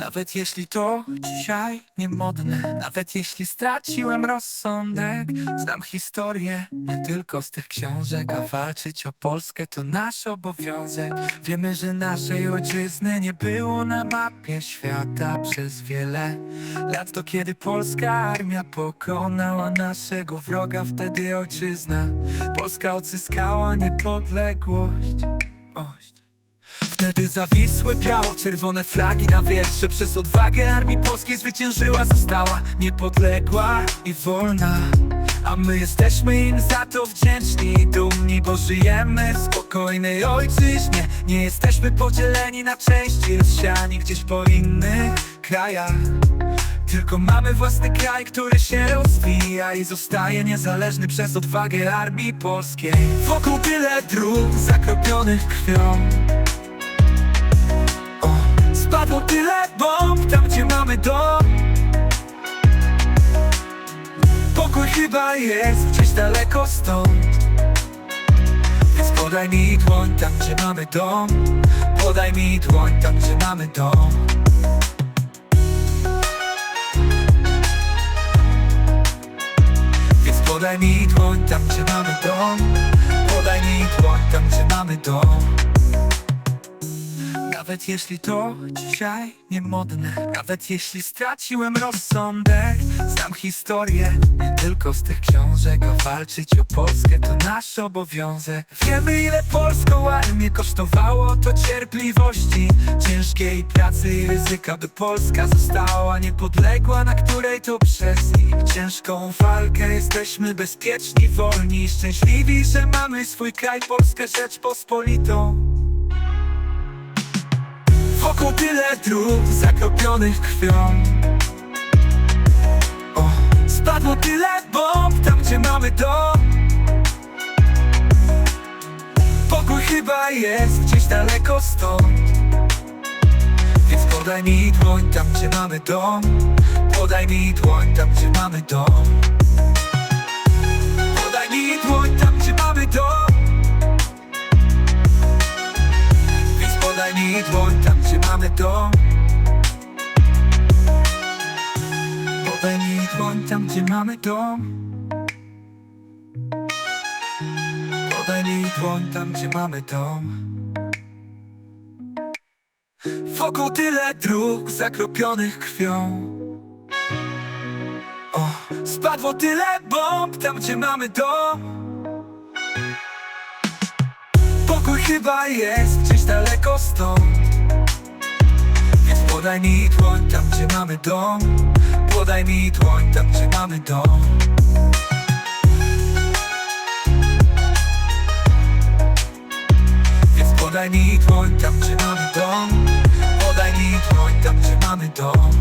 Nawet jeśli to dzisiaj niemodne Nawet jeśli straciłem rozsądek Znam historię nie tylko z tych książek A walczyć o Polskę to nasz obowiązek. Wiemy, że naszej ojczyzny nie było na mapie świata Przez wiele lat. To kiedy polska armia pokonała naszego wroga Wtedy ojczyzna Polska odzyskała niepodległość. Ość. Wtedy zawisły biało-czerwone flagi na wietrze. Przez odwagę armii polskiej zwyciężyła Została niepodległa i wolna. A my jesteśmy im za to wdzięczni. I dumni Bo żyjemy w spokojnej ojczyźnie. Nie jesteśmy podzieleni na części Rozsiani gdzieś po innych krajach. Tylko mamy własny kraj, który się rozwija i zostaje niezależny przez odwagę armii polskiej. Wokół tyle dróg zakropionych krwią. Mamy dom. Pokój chyba jest gdzieś daleko stąd. Więc podaj mi dłoń tam, gdzie mamy dom. Podaj mi dłoń tam, gdzie mamy dom. Więc podaj mi dłoń tam, gdzie mamy dom Podaj mi dłoń tam, gdzie mamy dom Nawet jeśli to dzisiaj niemodne Nawet jeśli straciłem rozsądek Znam historię. Nie tylko z tych książek A walczyć o Polskę to nasz obowiązek. Wiemy ile polską armię kosztowało to cierpliwości Ciężkiej pracy i ryzyka by Polska została niepodległa Na której to przez ich ciężką walkę Jesteśmy bezpieczni, wolni i szczęśliwi Że mamy swój kraj, Polskę Rzeczpospolitą Wokół tyle dróg zakropionych krwią. O, Spadło tyle bomb tam gdzie mamy dom. Pokój chyba jest gdzieś daleko stąd. Więc podaj mi dłoń tam gdzie mamy dom. Podaj mi dłoń tam gdzie mamy dom. Podaj mi dłoń tam tam, gdzie mamy dom Podaj mi dłoń tam, gdzie mamy dom Wokół tyle dróg zakropionych krwią. O, spadło tyle bomb tam, gdzie mamy dom Pokój chyba jest gdzieś daleko stąd. Więc podaj mi dłoń tam, gdzie mamy dom Podaj mi dłoń tam, gdzie mamy dom. Więc podaj mi dłoń tam, gdzie mamy dom. Podaj mi dłoń tam, dom